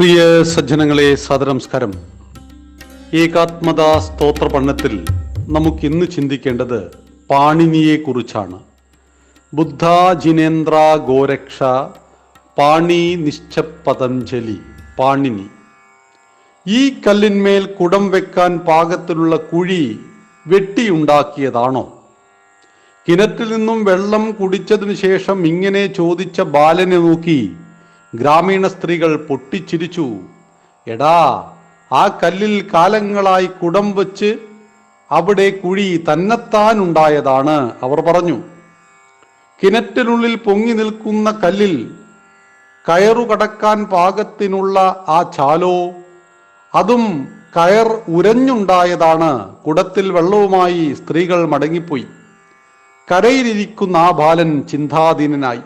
പ്രിയ സജ്ജനങ്ങളെ സദനമസ്കാരം ഏകാത്മതാ സ്തോത്ര പഠനത്തിൽ നമുക്കിന്ന് ചിന്തിക്കേണ്ടത് പാണിനിയെ കുറിച്ചാണ് ബുദ്ധ ജിനേന്ദ്ര ഗോരക്ഷ പാണി നിശ്ചപതഞ്ജലി പാണിനി. ഈ കല്ലിന്മേൽ കുടം വെക്കാൻ പാകത്തിലുള്ള കുഴി വെട്ടിയുണ്ടാക്കിയതാണോ? കിണറ്റിൽ നിന്നും വെള്ളം കുടിച്ചതിനു ശേഷം ഇങ്ങനെ ചോദിച്ച ബാലനെ നോക്കി ഗ്രാമീണ സ്ത്രീകൾ പൊട്ടിച്ചിരിച്ചു. എടാ ആ കല്ലിൽ കാലങ്ങളായി കുടം വച്ച് അവിടെ കുഴി തന്നെത്താനുണ്ടായതാണ് അവർ പറഞ്ഞു. കിണറ്റിനുള്ളിൽ പൊങ്ങി നിൽക്കുന്ന കല്ലിൽ കയറു കടക്കാൻ പാകത്തിനുള്ള ആ ചാലോ അതും കയർ ഉരഞ്ഞുണ്ടായതാണ്. കുടത്തിൽ വെള്ളവുമായി സ്ത്രീകൾ മടങ്ങിപ്പോയി. കരയിലിരിക്കുന്ന ആ ബാലൻ ചിന്താധീനനായി.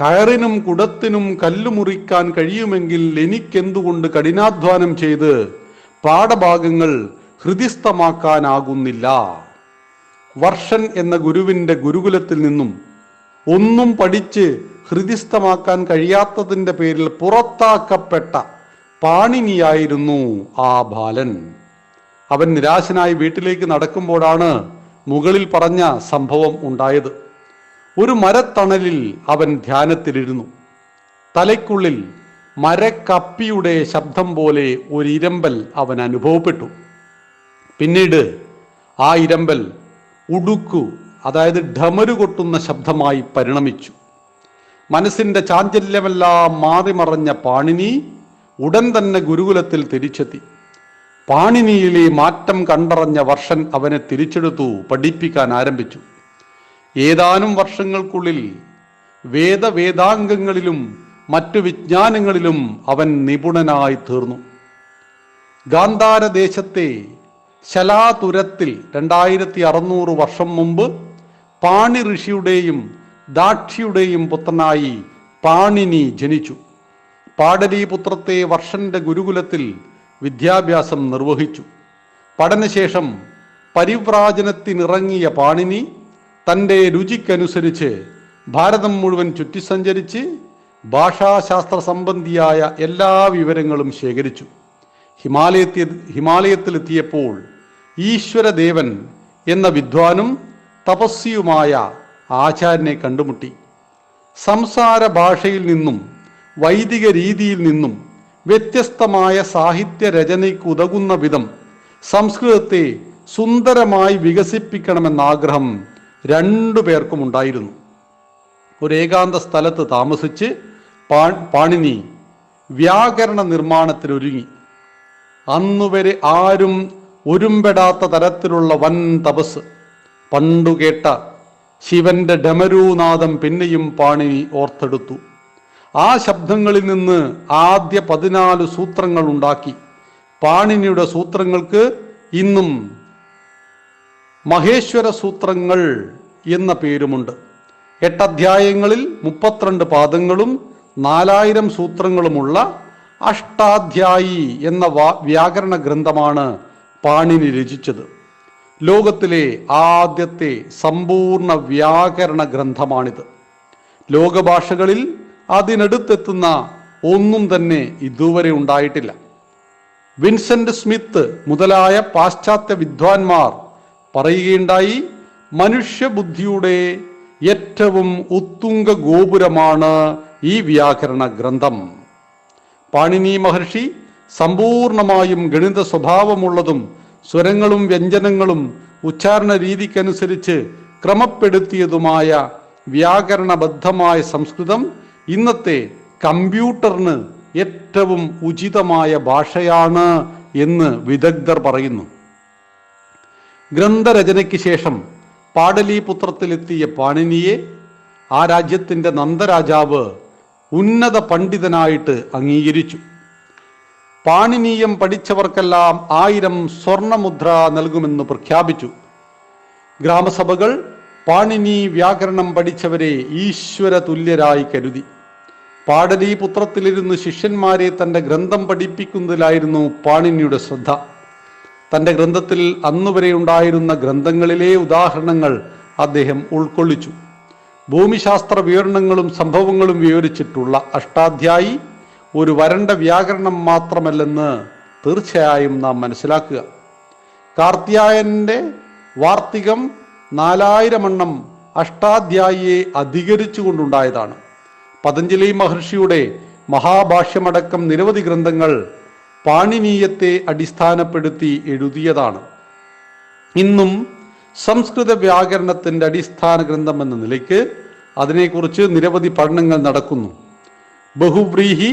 കയറിനും കുടത്തിനും കല്ലുമുറിക്കാൻ കഴിയുമെങ്കിൽ എനിക്കെന്തുകൊണ്ട് കഠിനാധ്വാനം ചെയ്ത് പാഠഭാഗങ്ങൾ ഹൃദിസ്ഥമാക്കാനാകുന്നില്ല? വർഷൻ എന്ന ഗുരുവിന്റെ ഗുരുകുലത്തിൽ നിന്നും ഒന്നും പഠിച്ച് ഹൃദിസ്ഥമാക്കാൻ കഴിയാത്തതിന്റെ പേരിൽ പുറത്താക്കപ്പെട്ട പാണിനിയായിരുന്നു ആ ബാലൻ. അവൻ നിരാശനായി വീട്ടിലേക്ക് നടക്കുമ്പോഴാണ് മുകളിൽ പറഞ്ഞ സംഭവം ഉണ്ടായത്. ഒരു മരത്തണലിൽ അവൻ ധ്യാനത്തിലിരുന്നു. തലയ്ക്കുള്ളിൽ മരക്കപ്പിയുടെ ശബ്ദം പോലെ ഒരു ഇരമ്പൽ അവൻ അനുഭവപ്പെട്ടു. പിന്നീട് ആ ഇരമ്പൽ ഉടുക്കു അതായത് ഡമരു കൊട്ടുന്ന ശബ്ദമായി പരിണമിച്ചു. മനസ്സിന്റെ ചാഞ്ചല്യമെല്ലാം മാറിമറഞ്ഞ പാണിനി ഉടൻ തന്നെ ഗുരുകുലത്തിൽ തിരിച്ചെത്തി. പാണിനിയിലെ മാറ്റം കണ്ടറഞ്ഞ വർഷൻ അവനെ തിരിച്ചെടുത്തു പഠിപ്പിക്കാൻ ആരംഭിച്ചു. ഏതാനും വർഷങ്ങൾക്കുള്ളിൽ വേദവേദാംഗങ്ങളിലും മറ്റു വിജ്ഞാനങ്ങളിലും അവൻ നിപുണനായി തീർന്നു. ഗാന്ധാരദേശത്തെ ശലാതുരത്തിൽ രണ്ടായിരത്തി അറുന്നൂറ് വർഷം മുമ്പ് പാണി ഋഷിയുടെയും ദാക്ഷിയുടെയും പുത്രനായി പാണിനി ജനിച്ചു. പാടലീപുത്രത്തെ വർഷന്റെ ഗുരുകുലത്തിൽ വിദ്യാഭ്യാസം നിർവഹിച്ചു. പഠനശേഷം പരിവ്രാജനത്തിനിറങ്ങിയ പാണിനി തന്റെ രുചിക്കനുസരിച്ച് ഭാരതം മുഴുവൻ ചുറ്റി സഞ്ചരിച്ച് ഭാഷാശാസ്ത്ര സംബന്ധിയായ എല്ലാ വിവരങ്ങളും ശേഖരിച്ചു. ഹിമാലയത്തിൽ ഹിമാലയത്തിലെത്തിയപ്പോൾ ഈശ്വരദേവൻ എന്ന വിദ്വാനും തപസ്വിയുമായ ആചാര്യനെ കണ്ടുമുട്ടി. സംസാര ഭാഷയിൽ നിന്നും വൈദിക രീതിയിൽ നിന്നും വ്യത്യസ്തമായ സാഹിത്യ രചനയ്ക്ക് ഉതകുന്ന വിധം സംസ്കൃതത്തെ സുന്ദരമായി വികസിപ്പിക്കണമെന്ന ആഗ്രഹം രണ്ടു പേർക്കും ഉണ്ടായിരുന്നു. ഒരു ഏകാന്ത സ്ഥലത്ത് താമസിച്ച് പാ- പാണിനി വ്യാകരണ നിർമ്മാണത്തിനൊരുങ്ങി അന്നുവരെ ആരും ഒരുമ്പെടാത്ത തരത്തിലുള്ള വൻ തപസ്. പണ്ടു കേട്ട ശിവന്റെ ഡമരൂനാദം പിന്നെയും പാണിനി ഓർത്തെടുത്തു. ആ ശബ്ദങ്ങളിൽ നിന്ന് ആദ്യ പതിനാല് സൂത്രങ്ങൾ ഉണ്ടാക്കി. പാണിനിയുടെ സൂത്രങ്ങൾക്ക് ഇന്നും മഹേശ്വര സൂത്രങ്ങൾ എന്ന പേരുമുണ്ട്. എട്ടധ്യായങ്ങളിൽ മുപ്പത്തിരണ്ട് പാദങ്ങളും നാലായിരം സൂത്രങ്ങളുമുള്ള അഷ്ടാധ്യായി എന്ന വ്യാകരണ ഗ്രന്ഥമാണ് പാണിനി രചിച്ചത്. ലോകത്തിലെ ആദ്യത്തെ സമ്പൂർണ വ്യാകരണ ഗ്രന്ഥമാണിത്. ലോകഭാഷകളിൽ അതിനടുത്തെത്തുന്ന ഒന്നും തന്നെ ഇതുവരെ ഉണ്ടായിട്ടില്ല. വിൻസെന്റ് സ്മിത്ത് മുതലായ പാശ്ചാത്യ വിദ്വാൻമാർ പറയുകയുണ്ടായി. മനുഷ്യബുദ്ധിയുടെ ഏറ്റവും ഉത്തുംഗ ഗോപുരമാണ് ഈ വ്യാകരണ ഗ്രന്ഥം. പാണിനി മഹർഷി സമ്പൂർണമായും ഗണിത സ്വഭാവമുള്ളതും സ്വരങ്ങളും വ്യഞ്ജനങ്ങളും ഉച്ചാരണ രീതിക്കനുസരിച്ച് ക്രമപ്പെടുത്തിയതുമായ വ്യാകരണബദ്ധമായ സംസ്കൃതം ഇന്നത്തെ കമ്പ്യൂട്ടറിന് ഏറ്റവും ഉചിതമായ ഭാഷയാണ് എന്ന് വിദഗ്ധർ പറയുന്നു. ഗ്രന്ഥരചനയ്ക്ക് ശേഷം പാടലീപുത്രത്തിലെത്തിയ പാണിനിയെ ആ രാജ്യത്തിന്റെ നന്ദരാജാവ് ഉന്നത പണ്ഡിതനായിട്ട് അംഗീകരിച്ചു. പാണിനീയം പഠിച്ചവർക്കെല്ലാം ആയിരം സ്വർണമുദ്ര നൽകുമെന്ന് പ്രഖ്യാപിച്ചു. ഗ്രാമസഭകൾ പാണിനി വ്യാകരണം പഠിച്ചവരെ ഈശ്വര തുല്യരായി കരുതി. പാടലീപുത്രത്തിലിരുന്ന് ശിഷ്യന്മാരെ തന്റെ ഗ്രന്ഥം പഠിപ്പിക്കുന്നതിലായിരുന്നു പാണിനിയുടെ ശ്രദ്ധ. തന്റെ ഗ്രന്ഥത്തിൽ അന്നുവരെ ഉണ്ടായിരുന്ന ഗ്രന്ഥങ്ങളിലെ ഉദാഹരണങ്ങൾ അദ്ദേഹം ഉൾക്കൊള്ളിച്ചു. ഭൂമിശാസ്ത്ര വിവരണങ്ങളും സംഭവങ്ങളും വിവരിച്ചിട്ടുള്ള അഷ്ടാധ്യായി ഒരു വരണ്ട വ്യാകരണം മാത്രമല്ലെന്ന് തീർച്ചയായും നാം മനസ്സിലാക്കുക. കാർത്തിയായന്റെ വാർത്തികം നാലായിരം എണ്ണം അഷ്ടാധ്യായിയെ അധികരിച്ചുകൊണ്ടുണ്ടായതാണ്. പതഞ്ജലി മഹർഷിയുടെ മഹാഭാഷ്യമടക്കം നിരവധി ഗ്രന്ഥങ്ങൾ പാണിനീയത്തെ അടിസ്ഥാനപ്പെടുത്തി എഴുതിയതാണ്. ഇന്നും സംസ്കൃത വ്യാകരണത്തിന്റെ അടിസ്ഥാന ഗ്രന്ഥം എന്ന നിലയ്ക്ക് അതിനെക്കുറിച്ച് നിരവധി പഠനങ്ങൾ നടക്കുന്നു. ബഹുവ്രീഹി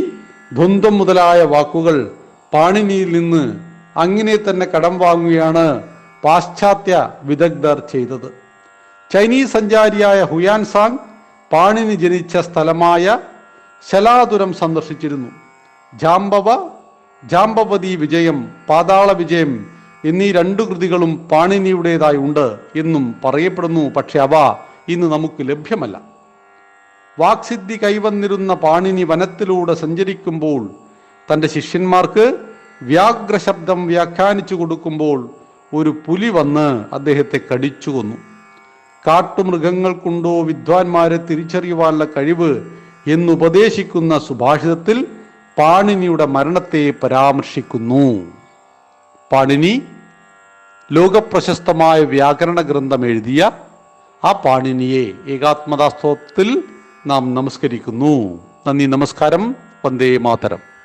ദ്വന്ദ്വം മുതലായ വാക്കുകൾ പാണിനിയിൽ നിന്ന് അങ്ങനെ തന്നെ കടം വാങ്ങുകയാണ് പാശ്ചാത്യ വിദഗ്ധർ ചെയ്തത്. ചൈനീസ് സഞ്ചാരിയായ ഹുയാൻ സാങ് പാണിനി ജനിച്ച സ്ഥലമായ ശലാതുരം സന്ദർശിച്ചിരുന്നു. ജാംബവ ജാംബവതി വിജയം പാതാള വിജയം എന്നീ രണ്ടു കൃതികളും പാണിനിയുടേതായി ഉണ്ട് എന്നും പറയപ്പെടുന്നു. പക്ഷെ അവ ഇന്ന് നമുക്ക് ലഭ്യമല്ല. വാക്സിദ്ധി കൈവന്നിരുന്ന പാണിനി വനത്തിലൂടെ സഞ്ചരിക്കുമ്പോൾ തന്റെ ശിഷ്യന്മാർക്ക് വ്യാഘ്രശബ്ദം വ്യാഖ്യാനിച്ചു കൊടുക്കുമ്പോൾ ഒരു പുലി വന്ന് അദ്ദേഹത്തെ കടിച്ചു കൊന്നു. കാട്ടുമൃഗങ്ങൾക്കുണ്ടോ വിദ്വാൻമാരെ തിരിച്ചറിയുവാനുള്ള കഴിവ് എന്നുപദേശിക്കുന്ന സുഭാഷിതത്തിൽ പാണിനിയുടെ മരണത്തെ പരാമർശിക്കുന്നു. പാണിനി ലോകപ്രശസ്തമായ വ്യാകരണ ഗ്രന്ഥം എഴുതിയ ആ പാണിനിയെ ഏകാത്മതാസ്തവത്തിൽ നാം നമസ്കരിക്കുന്നു. നന്ദി നമസ്കാരം. വന്ദേ മാതരം.